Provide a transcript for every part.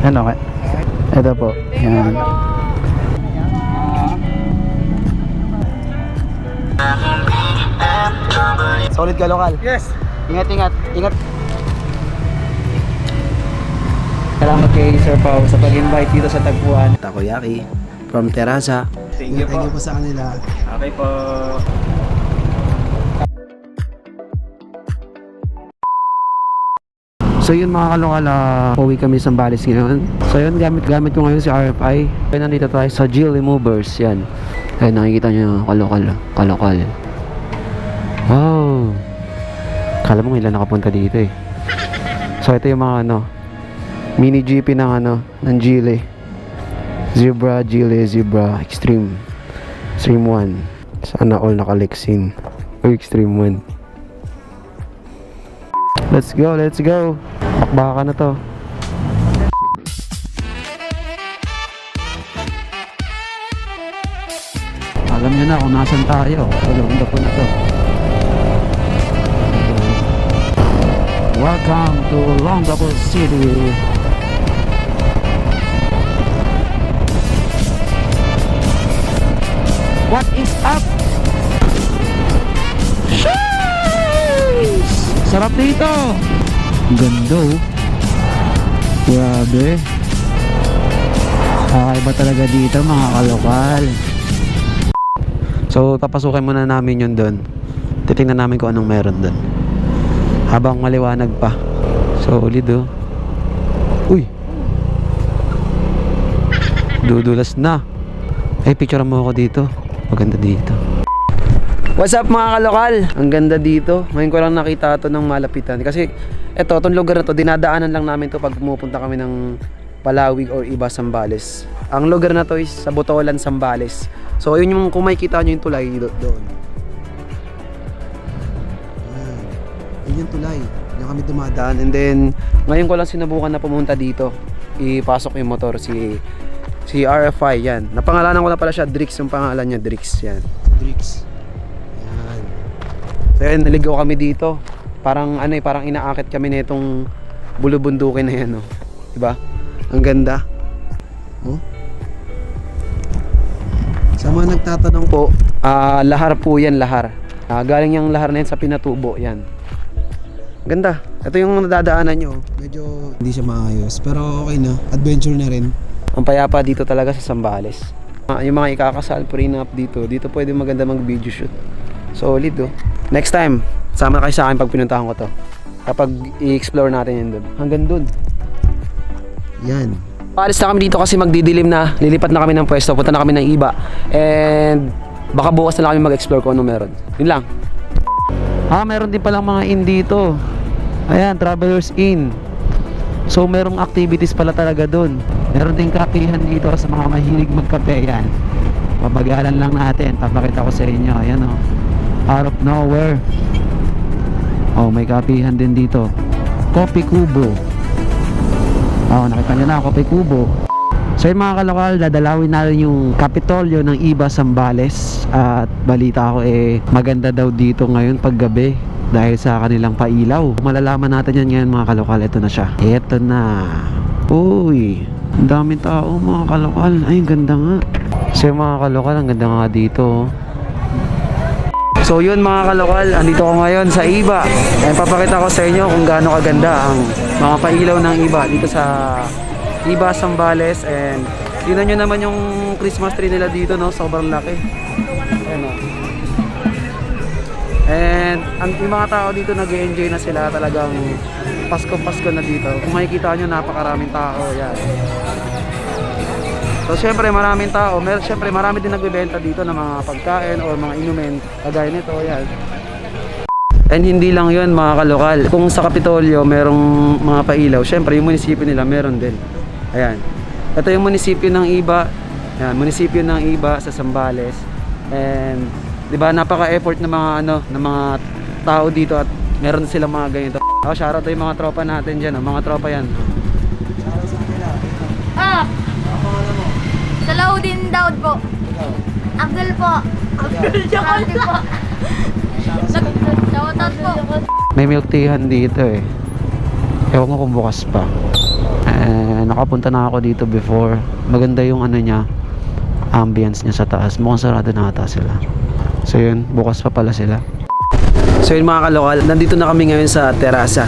Yan okay. Ito po. Yan. Solid ka lokal. Yes. Ingat, ingat, ingat. Salamat kay Sir Pao sa pag-invite dito sa Tagpuan. Takoyaki from Terasa. Thank you po. po sa kanila. Okay po. So yun mga kalokal, uh, pauwi kami sa Zambales ngayon. So yun, gamit, gamit ko ngayon si RFI. Kaya nandito tayo sa Jill Removers, yan. Ayun, nakikita nyo kalokal, kalokal. Wow! Kala mo ilan nakapunta dito eh. So ito yung mga ano, mini GP ng ano, ng Gile. Zebra, Gile, Zebra, Extreme. Extreme 1. Sana all nakalexin. O Extreme 1. Let's go, let's go. Bakbaka na to. Alam nyo na kung nasan tayo. Na po na to. Welcome to Longapo City. What is up? Sarap dito! Ganda oh. Grabe. Kakaiba talaga dito mga kalokal. So, papasukin muna namin yun doon. Titingnan namin kung anong meron doon. Habang maliwanag pa. Solid oh. Uy! Dudulas na. Eh, picture mo ako dito. Maganda dito. What's up mga kalokal? Ang ganda dito. Ngayon ko lang nakita to ng malapitan. Kasi eto, itong lugar na to, dinadaanan lang namin to pag pumupunta kami ng Palawig or iba Sambales. Ang lugar na to is sa Botolan, Sambales. So yun yung kung makikita nyo yung tulay do- doon. Ayan. Yun yung tulay. Diyan kami dumadaan. And then, ngayon ko lang sinubukan na pumunta dito. Ipasok yung motor si si RFI yan. Napangalanan ko na pala siya Drix yung pangalan niya Drix yan. Drix. So yan, naligaw kami dito. Parang ano eh, parang inaakit kami nitong bulubundukin na yan, oh. 'Di ba? Ang ganda. Oh. Sa mga nagtatanong po, ah lahar po yan, lahar. Ah, galing yung lahar na yan sa pinatubo, yan. Ganda. Ito yung nadadaanan nyo. Medyo hindi siya maayos. Pero okay na. Adventure na rin. Ang payapa dito talaga sa Sambales. Ah, yung mga ikakasal, prenup dito, dito pwede maganda mag video shoot. Solid oh. Next time, sama kayo sa akin pag pinuntahan ko to. Kapag i-explore natin yun doon. Hanggang doon. Yan. Paalis na kami dito kasi magdidilim na. Lilipat na kami ng pwesto. Punta na kami ng iba. And baka bukas na lang kami mag-explore kung ano meron. Yun lang. Ah, meron din palang mga inn dito. Ayan, Travelers Inn. So, merong activities pala talaga doon. Meron din kapihan dito sa mga mahilig magkape. Yan. Babagalan lang natin. Papakita ko sa inyo. Ayan o. Out of nowhere. Oh, may kapihan din dito. Coffee Kubo. Oh, nakita nyo na, Coffee Kubo. So yun mga kalokal, dadalawin natin yung Kapitolyo ng Iba Sambales At balita ko eh, maganda daw dito ngayon paggabi Dahil sa kanilang pailaw Malalaman natin yan ngayon mga kalokal, ito na siya Ito na Uy, daming tao mga kalokal Ay, ganda nga So mga kalokal, ang ganda nga dito oh. So yun mga kalokal, andito ko ngayon sa Iba. Ayan, papakita ko sa inyo kung gaano kaganda ang mga pailaw ng Iba dito sa Iba Sambales and tingnan nyo naman yung Christmas tree nila dito no, sobrang laki. Ayan o. And ang yung mga tao dito nag enjoy na sila talagang Pasko-Pasko na dito. Kung makikita nyo, napakaraming tao. Yan. So syempre maraming tao, mer syempre marami din nagbebenta dito ng mga pagkain or mga inumin kagaya nito, yan. And hindi lang 'yun mga kalokal. Kung sa Kapitolyo merong mga pailaw, syempre yung munisipyo nila meron din. Ayan. Ito yung munisipyo ng Iba. Ayan, munisipyo ng Iba sa Sambales. And 'di ba napaka-effort ng mga ano, ng mga tao dito at meron silang mga ganito. Oh, shoutout to yung mga tropa natin diyan, oh. mga tropa 'yan. Ah! Salaudin Daud po. Abdul po. Abdul Jakol po. Shoutout po. May milk teahan dito eh. Ewan ko kung bukas pa. Eh, nakapunta na ako dito before. Maganda yung ano niya, ambience niya sa taas. Mukhang sarado na ata sila. So yun, bukas pa pala sila. So yun mga kalokal, nandito na kami ngayon sa terasa.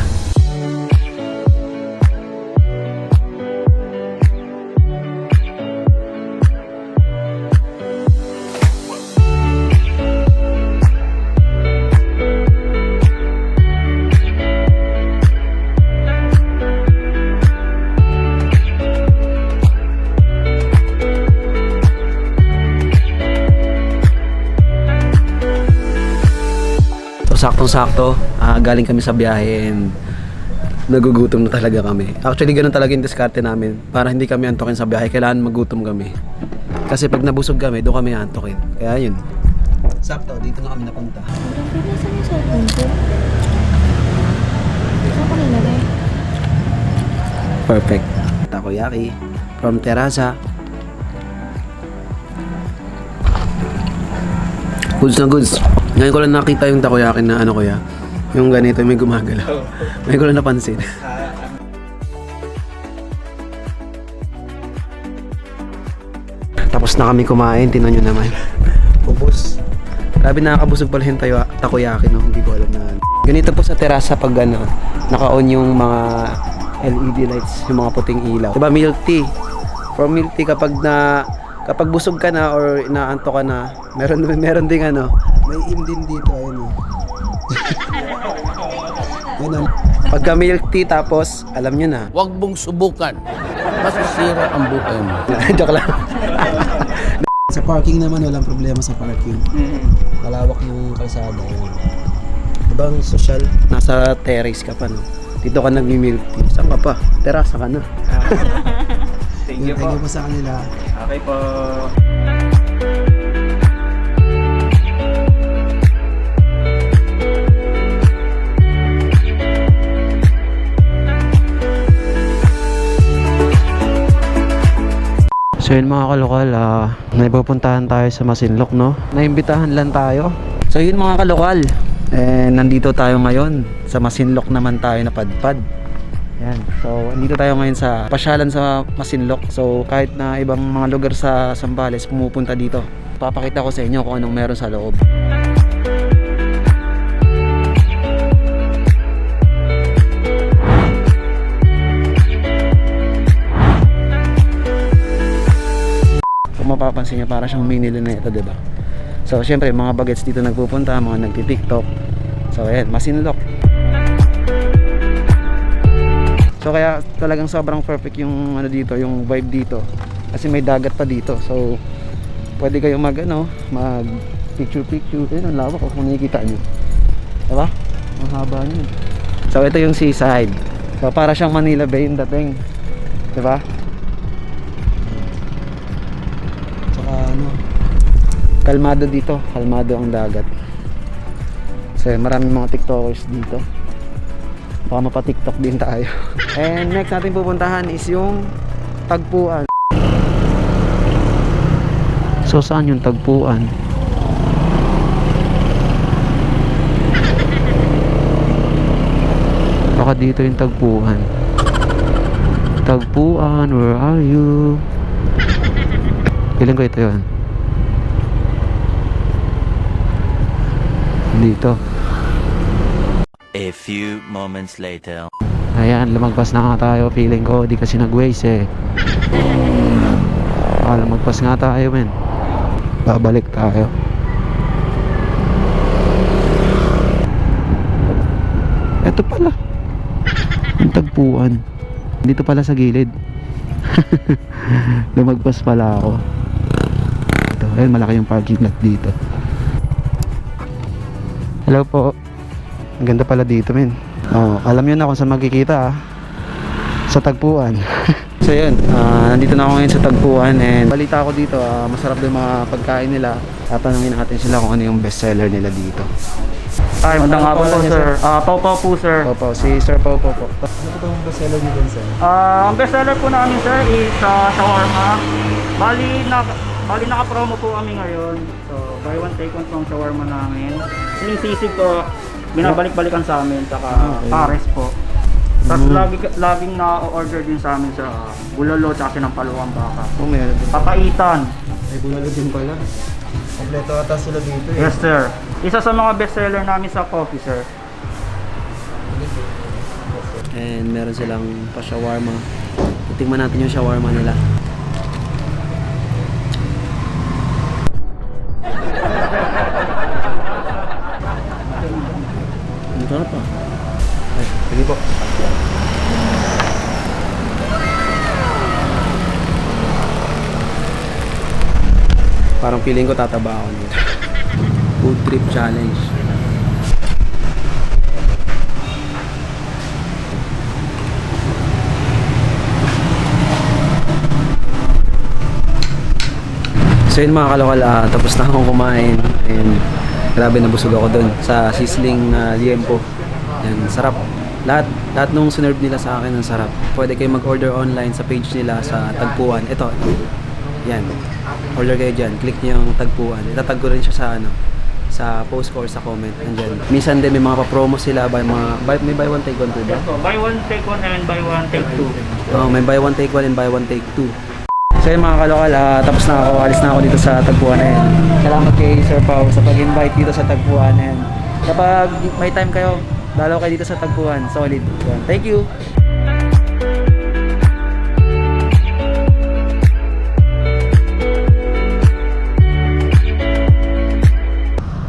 Saktong-sakto, ah, galing kami sa biyahe and nagugutom na talaga kami. Actually, ganun talaga yung diskarte namin. Para hindi kami antokin sa biyahe, kailangan magutom kami. Kasi pag nabusog kami, doon kami antokin. Kaya yun. Sakto, dito na kami napunta. Nasaan yung cellphone ko? Saan ko nilagay? Perfect. Takoyaki from Terasa. Goods na goods. Ngayon ko lang nakita yung takoyaki na ano kuya. Yung ganito, may gumagalaw. May ko lang napansin. Tapos na kami kumain, tinan nyo naman. Ubus. Grabe nakakabusog pala yung tayo, takoyaki no, hindi ko alam na. Ganito po sa terasa pag ano, naka-on yung mga LED lights, yung mga puting ilaw. Diba milk tea? From milk tea kapag na kapag busog ka na or inaanto ka na, meron meron ding ano, may im din dito ayun oh. Yun oh. Pagka milk tea tapos, alam nyo na. Huwag mong subukan. Masisira ang buhay mo. Joke lang. sa parking naman, walang problema sa parking. Malawak yung kalsada. Yun. Ibang social. Nasa terrace ka pa, no? Dito ka nag-milk tea. Saan ka pa? Terasa ka na. Thank you po. Thank you po sa kanila. Okay po. So yun mga kalokal, ah, naipupuntahan tayo sa Masinlok, no? Naimbitahan lang tayo. So yun mga kalokal, eh, nandito tayo ngayon. Sa Masinlok naman tayo napadpad. Yan. So, nandito tayo ngayon sa pasyalan sa Masinlok. So, kahit na ibang mga lugar sa Sambales pumupunta dito. Papakita ko sa inyo kung anong meron sa loob. Kung mapapansin nyo, para siyang mini Luneta, ba? So, syempre, mga bagets dito nagpupunta, mga nagti-tiktok. So, ayan, masinlok. So, kaya talagang sobrang perfect yung ano dito, yung vibe dito. Kasi may dagat pa dito. So, pwede kayo mag, ano, mag picture-picture. Ayun, ang lawak oh, kung nakikita nyo. Diba? Ang haba nyo. So, ito yung seaside. So, para siyang Manila Bay yung dating. Diba? Kalmado dito, kalmado ang dagat. Kasi maraming mga tiktokers dito. Baka mapa-tiktok din tayo. And next natin pupuntahan is yung tagpuan. So saan yung tagpuan? Baka dito yung tagpuan. Tagpuan, where are you? Feeling ko ito yun. Dito. A few moments later. Ayan, lumagpas na nga tayo. Feeling ko, di kasi nag-waste eh. Ah, lumagpas nga tayo, men. Babalik tayo. Ito pala. Ang tagpuan. Dito pala sa gilid. lumagpas pala ako. Ito, ayun, malaki yung parking lot dito. Hello po. Ang ganda pala dito, men. Oh, alam niyo na kung saan magkikita ah. Sa tagpuan. so yun, ah, nandito na ako ngayon sa tagpuan and balita ako dito, ah, masarap din mga pagkain nila. Tatanungin natin sila kung ano yung best seller nila dito. Ay, magandang hapon po, sir. Ah, Pau Pau po, sir. Opo, si Sir Pau Pau po. Ano po itong best seller niyo dun, sir? Ah, ang best seller po namin, sir, is ah, shawarma. Bali, na, bali naka-promo po kami ngayon. So, buy one, take one ang shawarma namin. Siling sisig po, binabalik-balikan sa amin, saka okay. pares po. Tapos Mm. lagi, laging na-order din sa amin sa bulalo tsaka sinampaluang baka. Oh, meron din. Papaitan. May bulalo din pala. Kompleto ata sila dito eh. Yes sir. Isa sa mga bestseller namin sa coffee sir. And meron silang pa-shawarma. Titingnan natin yung shawarma nila. Sarap ah. Ay, sige po. Parang feeling ko tataba ako nito. Food trip challenge. So yun mga kalokal, ah, tapos na akong kumain and grabe nabusog ako dun sa sizzling na liempo. Yan, sarap. Lahat, lahat nung sinerve nila sa akin ang sarap. Pwede kayo mag-order online sa page nila sa Tagpuan. Ito, yan. Order kayo dyan. Click nyo yung Tagpuan. Itatag ko rin siya sa ano sa post ko or sa comment nandyan. Minsan din may mga pa-promo sila by mga by, may buy one take one po ba? Buy one take one and buy one take two. Oh, may buy one take one and buy one take two. So yun mga kalokal, ah, tapos na ako, alis na ako dito sa Tagpuan na yan. Salamat kay Sir Pao sa pag-invite dito sa Tagpuan na yan. Kapag may time kayo, dalaw kayo dito sa Tagpuan, solid. Thank you!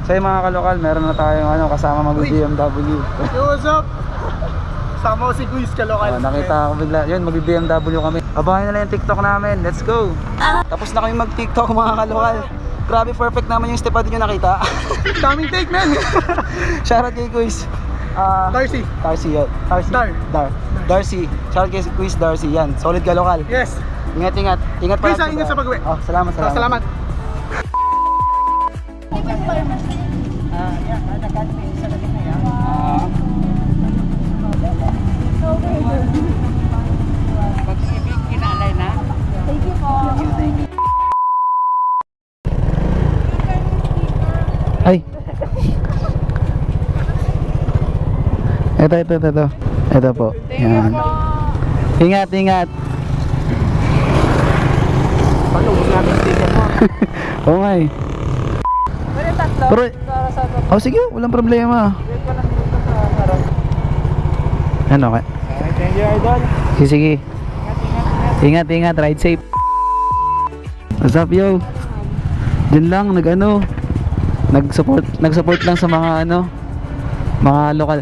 So yun mga kalokal, meron na tayong ano, kasama mag-BMW. Yo, what's up? Sama ko si Quiz Kalokal. Oh, nakita ko bigla. Yun, mag-BMW kami. Abangan nila yung TikTok namin. Let's go! Tapos na kami mag-TikTok mga kalokal. Grabe, perfect naman yung step nyo nakita. Daming take, man. Shoutout kay Quiz. Ah, Darcy. Darcy, yun. Darcy. Dar. Dar. Darcy. Shoutout kay Quiz Darcy. Yan, solid ka lokal. Yes. Ingat, ingat. Ingat Quiz, palagi ah, ingat sa pag-uwi. Oh, salamat, salamat. salamat. Ay. Ito, ito, ito, ito. Ito po. Yan. Ingat, ingat. Oo nga eh. Pero, oh sige, walang problema. Ano ka? Thank you, Idol. Sige, sige. Ingat, ingat, ride safe. What's up, yo? Diyan lang, nag-ano, nag-support, nag-support lang sa mga ano, mga lokal.